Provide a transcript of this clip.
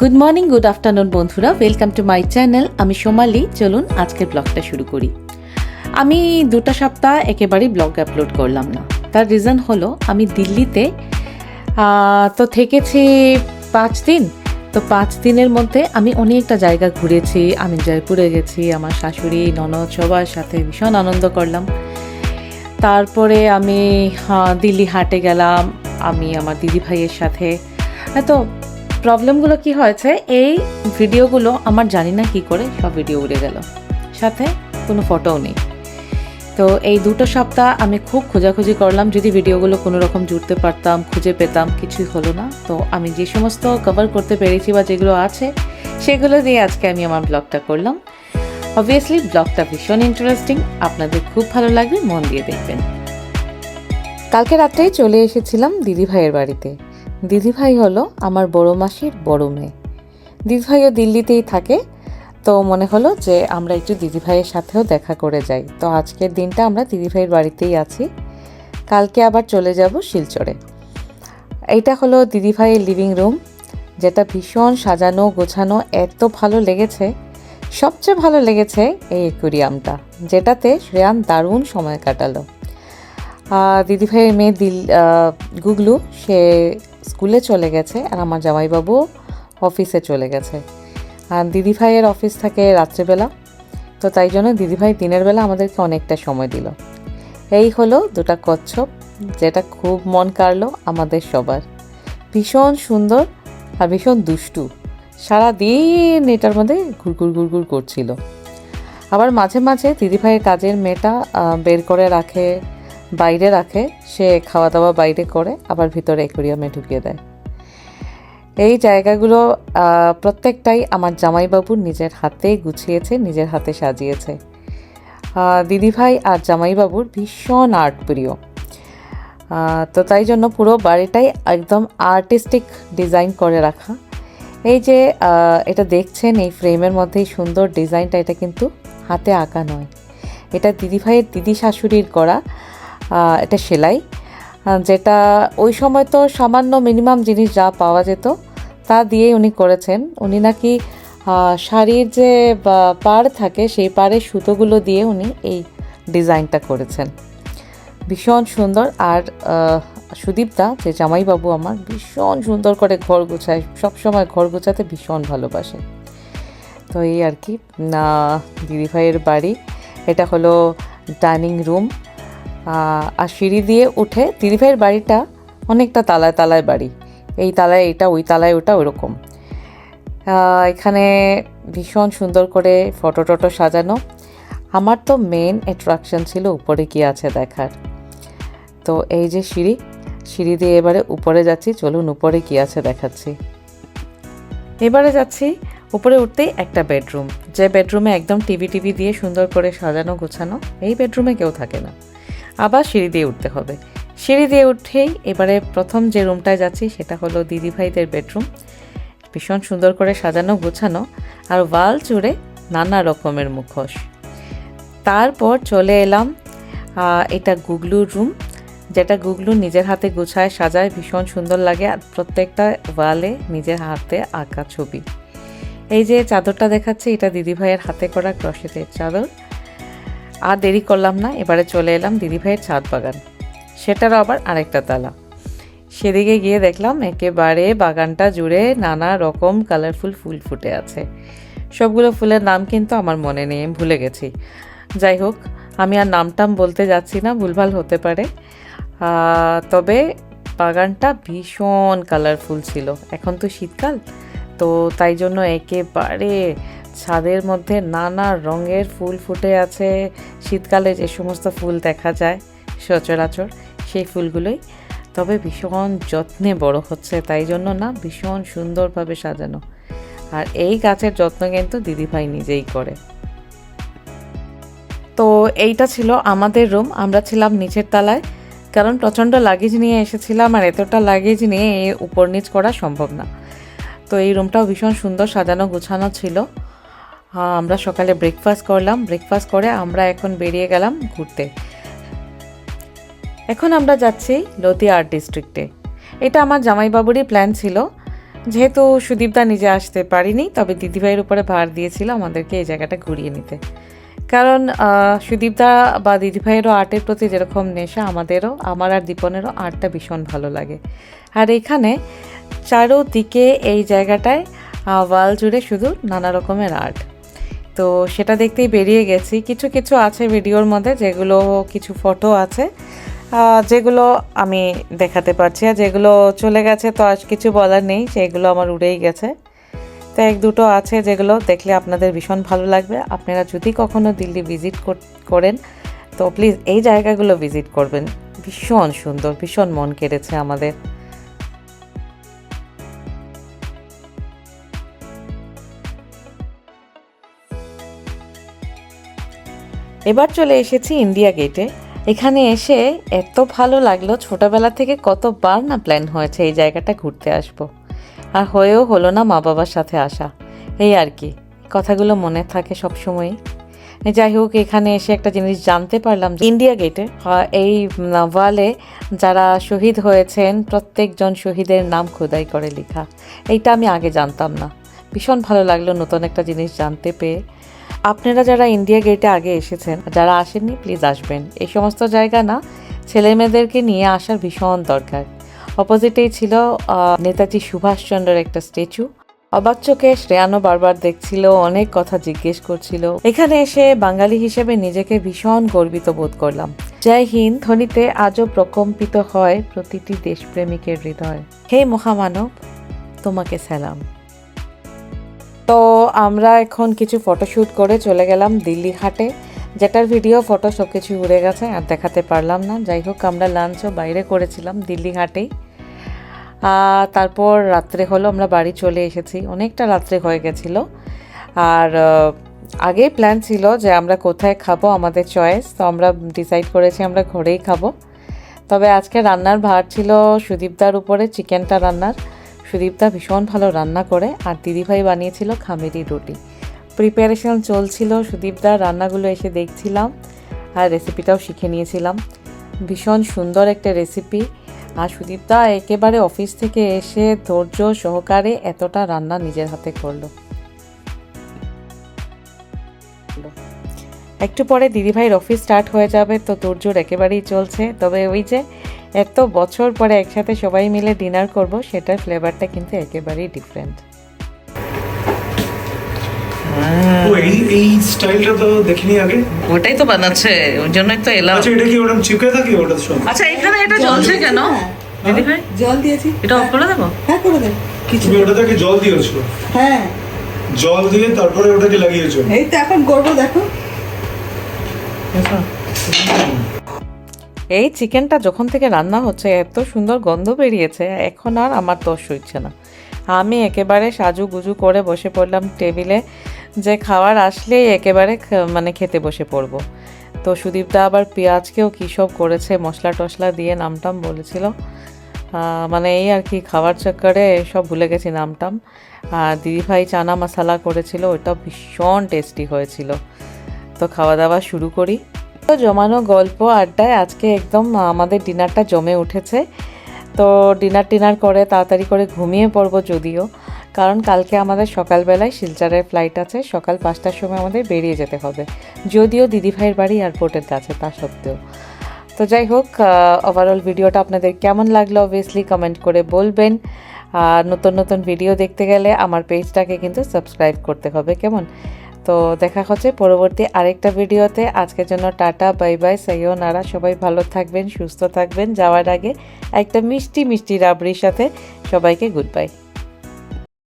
Good morning good afternoon বন্ধুরা। Welcome to my channel আমি সোমালি। চলুন আজকের ব্লগটা শুরু করি। আমি দুটো সপ্তাহ একেবারেই ব্লগ আপলোড করলাম না। তার রিজন হলো, আমি দিল্লিতে তো থেকেছি পাঁচ দিন। তো পাঁচ দিনের মধ্যে আমি অনেকটা জায়গা ঘুরেছি। আমি জয়পুরে গেছি, আমার শাশুড়ি, ননদ সবার সাথে ভীষণ আনন্দ করলাম। তারপরে আমি দিল্লি হাটে গেলাম। আমি আমার দিদি ভাইয়ের সাথে তো প্রবলেমগুলো কি হয়েছে, এই ভিডিওগুলো আমার জানি না কি করে সব ভিডিও উড়ে গেল। সাথে কোনো ফটোও নেই। তো এই দুটো সপ্তাহ আমি খুব খোঁজাখুঁজি করলাম, যদি ভিডিওগুলো কোনো রকম জুড়তে পারতাম, খুঁজে পেতাম, কিছুই হলো না। তো আমি যে সমস্ত কভার করতে পেরেছি বা যেগুলো আছে, সেগুলো দিয়ে আজকে আমি আমার ব্লগটা করলাম। অবভিয়াসলি ব্লগটা ভীষণ ইন্টারেস্টিং আপনাদের খুব ভালো লাগবে, মন দিয়ে দেখবেন। কালকে রাত্রেই চলে এসেছিলাম দিদিভাইয়ের বাড়িতে। দিদিভাই হলো আমার বড় মাসির বড় মেয়ে। দিদিভাইও দিল্লিতেই থাকে, তো মনে হলো যে আমরা একটু দিদিভাইয়ের সাথেও দেখা করে যাই। তো আজকের দিনটা আমরা দিদিভাইয়ের বাড়িতেই আছি। কালকে আবার চলে যাব শিলচরে। এইটা হলো দিদিভাইয়ের লিভিং রুম যেটা ভীষণ সাজানো, গোছানো, এত ভালো লেগেছে। সবচেয়ে ভালো লেগেছে এই অ্যাকুরিয়ামটা যেটাতে শ্রেয়ান দারুণ সময় কাটালো। দিদিভাইয়ের মেয়ে দিল গুগলু, সে স্কুলে চলে গেছে আর আমার জামাইবাবু অফিসে চলে গেছে। আর দিদিভাইয়ের অফিস থাকে রাত্রেবেলা, তো তাই জন্য দিদিভাই দিনের বেলা আমাদেরকে অনেকটা সময় দিল। এই হলো দুটা কচ্ছপ, যেটা খুব মন কাড়লো আমাদের সবার। ভীষণ সুন্দর আর ভীষণ দুষ্টু। সারাদিন এটার মধ্যে ঘুরঘুর ঘুরঘুর করছিল। আবার মাঝে মাঝে দিদিভাইয়ের কাজের মেয়েটা বের করে রাখে বাইরে রাখে, সে খাওয়া দাওয়া বাইরে করে, আবার ভিতরে অ্যাকুরিয়ামে ঢুকিয়ে দেয়। এই জায়গাগুলো প্রত্যেকটাই আমার জামাইবাবু নিজের হাতে গুছিয়েছে, নিজের হাতে সাজিয়েছে। দিদিভাই আর জামাইবাবুর ভীষণ আর্ট প্রিয়। তো তাই জন্য পুরো বাড়িটাই একদম আর্টিস্টিক ডিজাইন করে রাখা। এই যে এটা দেখছেন, এই ফ্রেমের মধ্যেই সুন্দর ডিজাইনটা, এটা কিন্তু হাতে আঁকা নয়। এটা দিদিভাইয়ের দিদি শাশুড়ির করা। এটা সেলাই। যেটা ওই সময় তো সামান্য মিনিমাম জিনিস যা পাওয়া যেত, তা দিয়েই উনি করেছেন। উনি নাকি শাড়ির যে পাড় থাকে, সেই পাড়ের সুতোগুলো দিয়ে উনি এই ডিজাইনটা করেছেন। ভীষণ সুন্দর। আর সুদীপদা যে জামাইবাবু আমার, ভীষণ সুন্দর করে ঘর গোছায়। সবসময় ঘর গোছাতে ভীষণ ভালোবাসে। তো এই আর কি। দিদিভাইয়ের বাড়ি। এটা হলো ডাইনিং রুম। আর সিঁড়ি দিয়ে উঠে দিদিভাইয়ের বাড়িটা অনেকটা তালায় তালায় বাড়ি। এই তালায় এটা ওই তালায় ওটা ওরকম এখানে ভীষণ সুন্দর করে ফটো টটো সাজানো। আমার তো মেন অ্যাট্রাকশন ছিল উপরে কি আছে দেখার। তো এই যে সিঁড়ি সিঁড়ি দিয়ে এবারে উপরে যাচ্ছি, চলুন উপরে কি আছে দেখাচ্ছি। এবারে যাচ্ছি উপরে উঠতেই একটা বেডরুম যে বেডরুমে একদম টিভি টিভি দিয়ে সুন্দর করে সাজানো, গোছানো, এই বেডরুমে কেউ থাকে না। আবার সিঁড়ি দিয়ে উঠতে হবে। সিঁড়ি দিয়ে উঠেই এবারে প্রথম যে রুমটায় যাচ্ছি সেটা হলো দিদিভাইদের বেডরুম। ভীষণ সুন্দর করে সাজানো, গোছানো আর ওয়াল জুড়ে নানা রকমের মুখোশ। তারপর চলে এলাম এটা গুগলুর রুম। যেটা গুগলু নিজের হাতে গুছায়, সাজায়, ভীষণ সুন্দর লাগে আর প্রত্যেকটা ওয়ালে নিজের হাতে আঁকা ছবি। এই যে চাদরটা দেখাচ্ছে, এটা দিদিভাইয়ের হাতে করা ক্রসেটের চাদর। আর দেরি করলাম না, এবারে চলে এলাম দিদিভাইয়ের ছাদ বাগান। সেটারও আবার আরেকটা তালা। সেদিকে গিয়ে দেখলাম একেবারে বাগানটা জুড়ে নানা রকম কালারফুল ফুল ফুটে আছে। সবগুলো ফুলের নাম কিন্তু আমার মনে নেই ভুলে গেছি। যাই হোক, আমি আর নামটাম বলতে যাচ্ছি না, ভুলভাল হতে পারে। তবে বাগানটা ভীষণ কালারফুল ছিল। এখন তো শীতকাল, তো তাই জন্য একেবারে ছাদের মধ্যে নানা রঙের ফুল ফুটে আছে। শীতকালে যে সমস্ত ফুল দেখা যায়, সচরাচর সেই ফুলগুলোই। তবে ভীষণ যত্নে বড় হচ্ছে, তাই জন্য না, ভীষণ সুন্দরভাবে সাজানো। আর এই গাছের যত্ন কিন্তু দিদিভাই নিজেই করে। তো এইটা ছিল আমাদের রুম, আমরা ছিলাম নিচের তলায়। কারণ প্রচণ্ড লাগেজ নিয়ে এসেছিলাম আর এতটা লাগেজ নিয়ে উপর নিচ করা সম্ভব না। তো এই রুমটাও ভীষণ সুন্দর সাজানো গোছানো ছিল। আমরা সকালে ব্রেকফাস্ট করলাম। ব্রেকফাস্ট করে আমরা এখন বেরিয়ে গেলাম ঘুরতে। এখন আমরা যাচ্ছি লতি আর্ট ডিস্ট্রিক্টে এটা আমার জামাইবাবুরই প্ল্যান ছিল। যেহেতু সুদীপদা নিজে আসতে পারিনি, তবে দিদিভাইয়ের উপরে ভার দিয়েছিল আমাদেরকে এই জায়গাটা ঘুরিয়ে নিতে। কারণ সুদীপদা বা দিদিভাইয়েরও আর্টের প্রতি যেরকম নেশা, আমাদেরও, আমার আর দীপনেরও আর্টটা ভীষণ ভালো লাগে। আর এখানে চারোদিকে এই জায়গাটায় ওয়াল জুড়ে শুধু নানা রকমের আর্ট তো সেটা দেখতেই বেরিয়ে গেছি। কিছু কিছু আছে ভিডিওর মধ্যে যেগুলো, কিছু ফটো আছে যেগুলো আমি দেখাতে পারছি। আর যেগুলো চলে গেছে তো আজ কিছু বলার নেই, সেগুলো আমার উড়েই গেছে। তো এক দুটো আছে যেগুলো দেখলে আপনাদের ভীষণ ভালো লাগবে। আপনারা যদি কখনো দিল্লি ভিজিট করেন, তো প্লিজ এই জায়গাগুলো ভিজিট করবেন। ভীষণ সুন্দর, ভীষণ মন কেড়েছে আমাদের। এবার চলে এসেছি ইন্ডিয়া গেটে। এখানে এসে এত ভালো লাগল, ছোটবেলা থেকে কতবার না প্ল্যান হয়েছে এই জায়গাটা ঘুরতে আসব। আর হয়েও হলো না মা বাবার সাথে আসা। এই আর কি, কথাগুলো মনে থাকে সব সময়ই যাই হোক, এখানে এসে একটা জিনিস জানতে পারলাম ইন্ডিয়া গেটে এই ওয়ালে যারা শহীদ হয়েছেন, প্রত্যেকজন শহীদের নাম খোদাই করে লেখা। এইটা আমি আগে জানতাম না। ভীষণ ভালো লাগল নতুন একটা জিনিস জানতে পেয়ে। আপনারা যারা ইন্ডিয়া গেটে আগে এসেছেন যারা আসেননি প্লিজ আসবেন। এই সমস্ত জায়গা না ছেলে মেয়েদেরকে নিয়ে আসার ভীষণ দরকার। অপোজিটেই ছিল নেতাজি সুভাষচন্দ্রের একটা স্ট্যাচু অবাক চোখে শ্রেয়ানো বারবার দেখছিল, অনেক কথা জিজ্ঞেস করছিল। এখানে এসে বাঙালি হিসেবে নিজেকে ভীষণ গর্বিত বোধ করলাম। জয় হিন্দ, ধ্বনিতে আজও প্রকম্পিত হয় প্রতিটি দেশপ্রেমিকের হৃদয়। হে মহামানব, তোমাকে সালাম। তো আমরা এখন কিছু ফটোশ্যুট করে চলে গেলাম দিল্লি হাটে, যেটার ভিডিও ফটো সব কিছু উড়ে গেছে আর দেখাতে পারলাম না। যাই হোক, আমরা লাঞ্চও বাইরে করেছিলাম দিল্লি হাটেই। তারপর রাত্রে হলো আমরা বাড়ি চলে এসেছি। অনেকটা রাত্রে হয়ে গেছিল। আর আগেই প্ল্যান ছিল যে আমরা কোথায় খাব, আমাদের চয়েস তো আমরা ডিসাইড করেছি আমরা ঘরেই খাব। তবে আজকে রান্নার ভার ছিল সুদীপদার উপরে, চিকেনটা রান্নার। সুদীপদা ভীষণ ভালো রান্না করে আর দিদিভাই বানিয়েছিল খামেরি রুটি। প্রিপারেশন চলছিল সুদীপদার রান্নাগুলো এসে দেখছিলাম আর রেসিপিটাও শিখে নিয়েছিলাম। ভীষণ সুন্দর একটা রেসিপি আর সুদীপদা একেবারে অফিস থেকে এসে ধৈর্য সহকারে এতটা রান্না নিজের হাতে করল। একটু পরে দিদিভাইয়ের অফিস স্টার্ট হয়ে যাবে, তো তোরজোর একেবারেই চলছে। তবে ওই যে এত বছর পরে একসাথে সবাই মিলে ডিনার করব সেটার ফ্লেভারটা কিন্তু একেবারেই ডিফারেন্ট ও এই এই স্টাইলটা তো দেখিনি আগে। ওটাই তো বানাচ্ছে ওই জন্যই তো এলাম। আচ্ছা এটা কি ওরকম চিপকে থাকে ওটা সব? আচ্ছা এখানে এটা জ্বলছে কেন? দিদিভাই জল দিয়েছি। এটা অফ করে দেবো? হ্যাঁ করে কিছু জল দিয়েছ? হ্যাঁ। জল দিয়ে তারপরে ওটাকে লাগিয়েছো? এই তো এখন করব দেখো। এই চিকেনটা যখন থেকে রান্না হচ্ছে, এত সুন্দর গন্ধ বেরিয়েছে, এখন আর আমার দোষ হচ্ছে না। আমি একেবারে সাজু গুজু করে বসে পড়লাম টেবিলে। যে খাবার আসলেই একেবারে মানে খেতে বসে পড়ব। তো সুদীপদা আবার পেঁয়াজকেও কী সব করেছে, মশলা টশলা দিয়ে নামটাম বলেছিল। মানে এই আর কি খাবার চক্করে সব ভুলে গেছি নামটাম আর দিদিভাই চানা মশালা করেছিল, ওটা ভীষণ টেস্টি হয়েছিল। তো খাওয়া দাওয়া শুরু করি। জমানো গল্প আড্ডায় আজকে একদম আমাদের ডিনারটা জমে উঠেছে। তো ডিনার টিনার করে তাড়াতাড়ি করে ঘুমিয়ে পড়ব যদিও, কারণ কালকে আমাদের সকালবেলায় শিলচরের ফ্লাইট আছে, সকাল পাঁচটার সময় আমাদের বেরিয়ে যেতে হবে। যদিও দিদিভাইয়ের বাড়ি এয়ারপোর্টের কাছে, তা সত্ত্বেও। তো যাই হোক ওভারঅল ভিডিওটা আপনাদের কেমন লাগল অবভিয়াসলি কমেন্ট করে বলবেন। আর নতুন নতুন ভিডিও দেখতে গেলে আমার পেজটাকে কিন্তু সাবস্ক্রাইব করতে হবে, কেমন? তো দেখা হচ্ছে পরবর্তী আরেকটা ভিডিওতে। আজকের জন্য টাটা, বাই বাই সাইও নারা সবাই ভালো থাকবেন, সুস্থ থাকবেন। যাওয়ার আগে একটা মিষ্টি মিষ্টি রাবড়ির সাথে সবাইকে গুড বাই।